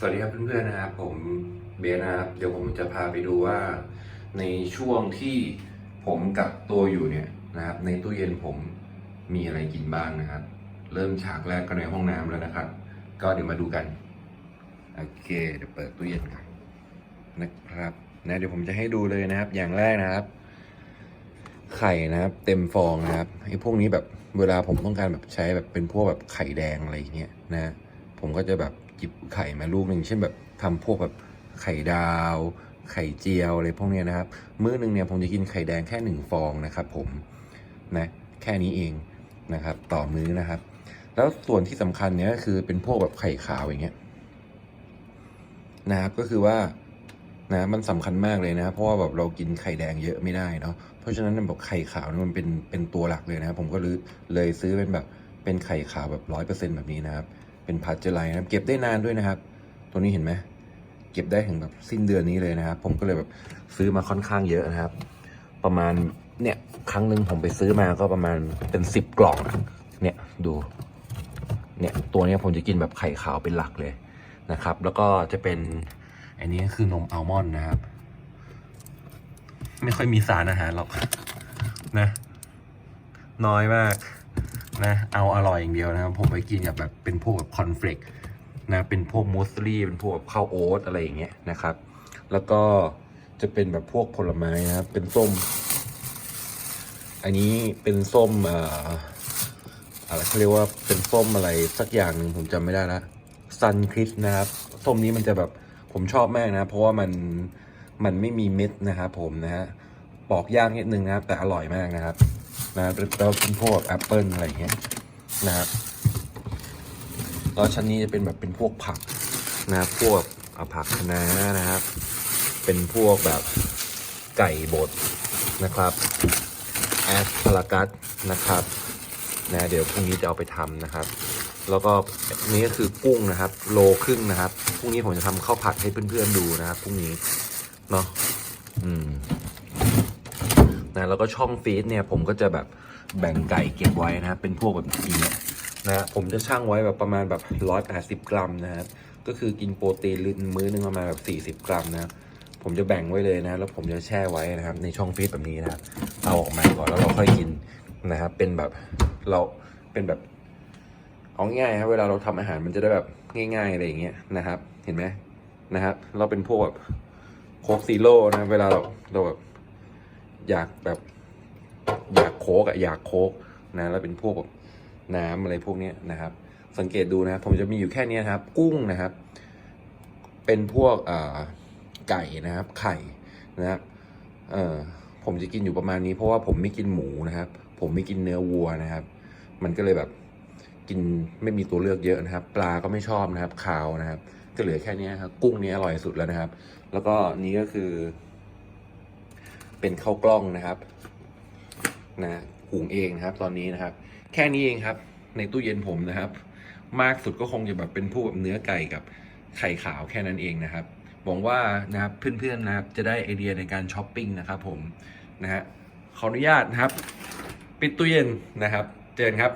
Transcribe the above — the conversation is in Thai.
สวัสดีครับเพื่อนๆนะครับผมเบสนะครับเดี๋ยวผมจะพาไปดูว่าในช่วงที่ผมกักตัวอยู่เนี่ยนะครับ ในตู้เย็นผมมีอะไรกินบ้างนะครับ เริ่มฉากแรกก็ในห้องน้ำแล้วนะครับ ก็เดี๋ยวมาดูกันโอเคเดี๋ยวเปิดตู้เย็นกันนะครับนะเดี๋ยวผมจะให้ดูเลยนะครับ อย่างแรกนะครับ ไข่นะครับ เต็มฟองนะครับไอ้พวกนี้แบบเวลาผมต้องการแบบใช้แบบเป็นพวกแบบไข่แดงอะไรอย่างเงี้ยนะ ผมก็จะแบบ หยิบไข่มาลูกหนึ่งเช่นแบบทำพวกแบบไข่ดาว ไข่เจียวอะไรพวกนี้นะครับ มื้อหนึ่งเนี่ยผมจะกินไข่แดงแค่หนึ่งฟองนะครับ ผมนะแค่นี้เองนะครับ ต่อมื้อนะครับ แล้วส่วนที่สำคัญเนี่ยก็คือเป็นพวกแบบไข่ขาวอย่างเงี้ยนะครับก็คือว่านะมันสำคัญมากเลยนะ เพราะว่าแบบเรากินไข่แดงเยอะไม่ได้เนาะเพราะฉะนั้นแบบไข่ขาวนี่มันเป็นเป็นตัวหลักเลยนะผมก็เลยเลยซื้อเป็นแบบเป็นไข่ขาวแบบร้อยเปอร์เซ็นแบบนี้นะครับ เป็นพัชเจอไลน์นะครับ เก็บได้นานด้วยนะครับ ตัวนี้เห็นไหมเก็บได้ถึงแบบสิ้นเดือนนี้เลยนะครับ ผมก็เลยแบบซื้อมาค่อนข้างเยอะนะครับ ประมาณเนี่ยครั้งหนึ่งผมไปซื้อมาก็ประมาณเป็นสิบกล่องเนี่ยดูเนี่ยตัวนี้ผมจะกินแบบไข่ขาวเป็นหลักเลยนะครับ แล้วก็จะเป็นอันนี้คือนมอัลมอนด์นะครับ ไม่ค่อยมีสารอาหารหรอกนะ น้อยมาก นะเอาอร่อยอย่างเดียวนะครับ ผมไปกินกับแบบเป็นพวกแบบคอนเฟลกนะเป็นพวกมูสลี่เป็นพวกแบบข้าวโอ๊ตอะไรอย่างเงี้ยนะครับ แล้วก็จะเป็นแบบพวกผลไม้นะครับ เป็นส้ม อันนี้เป็นส้มเอ่ออะไรเขาเรียกว่าเป็นส้มอะไรสักอย่างหนึ่งผมจำไม่ได้ละซันคริสนะครับส้มนี้มันจะแบบผมชอบมากนะ เพราะว่ามันมันไม่มีเม็ดนะครับผมนะฮะปอกยากนิดนึงนะครับ แต่อร่อยมากนะครับ นะแล้วเป็นพวกแอปเปิลอะไรอย่างเงี้ยนะครับแล้วชั้นนี้จะเป็นแบบเป็นพวกผักนะพวกผักคะน้านะครับ เป็นพวกแบบไก่บดนะครับแอสพารากัสนะครับนะเดี๋ยวพรุ่งนี้จะเอาไปทำนะครับ แล้วก็นี่ก็คือกุ้งนะครับ โลครึ่งนะครับพรุ่งนี้ผมจะทำข้าวผัดให้เพื่อนๆดูนะครับพรุ่งนี้เนาะอืม นะแล้วก็ช่องฟีดเนี่ยผมก็จะแบบแบ่งไก่เก็บไว้นะครับเป็นพวกแบบนี้นะผมจะชั่งไว้แบบประมาณแบบร้อยแปดสิบกรัมนะครับก็คือกินโปรตีนมื้อนึงประมาณแบบสี่สิบกรัมนะผมจะแบ่งไว้เลยนะ แล้วผมจะแช่ไว้นะครับ ในช่องฟรีซแบบนี้นะเอาออกมาก่อนแล้วเราค่อยกินนะครับเป็นแบบเราเป็นแบบเอาง่ายครับเวลาเราทำอาหารมันจะได้แบบง่ายๆอะไรอย่างเงี้ยนะครับ เห็นไหมนะครับ เราเป็นพวกแบบโคกซีโร่นะ เวลาเราเราแบบ อยากแบบอยากโคกอะอยากโคกนะแล้วเป็นพวกแบบน้ำอะไรพวกเนี้ยนะครับ สังเกตดูนะครับผมจะมีอยู่แค่นี้นะครับ กุ้งนะครับ เป็นพวกไก่นะครับ ไข่นะครับผมจะกินอยู่ประมาณนี้ เพราะว่าผมไม่กินหมูนะครับ ผมไม่กินเนื้อวัวนะครับ มันก็เลยแบบกินไม่มีตัวเลือกเยอะนะครับ ปลาก็ไม่ชอบนะครับคาวนะครับ ก็เหลือแค่นี้ครับ กุ้งนี้อร่อยสุดแล้วนะครับ แล้วก็นี้ก็คือ เป็นข้าวกล้องนะครับนะหุงเองนะครับ ตอนนี้นะครับ แค่นี้เองครับ ในตู้เย็นผมนะครับ มากสุดก็คงจะแบบเป็นพวกแบบเนื้อไก่กับไข่ขาวแค่นั้นเองนะครับหวังว่านะครับเพื่อนๆนะครับจะได้ไอเดียในการช้อปปิ้งนะครับผมนะฮะขออนุญาตนะครับ ปิดตู้เย็นนะครับ เจนครับ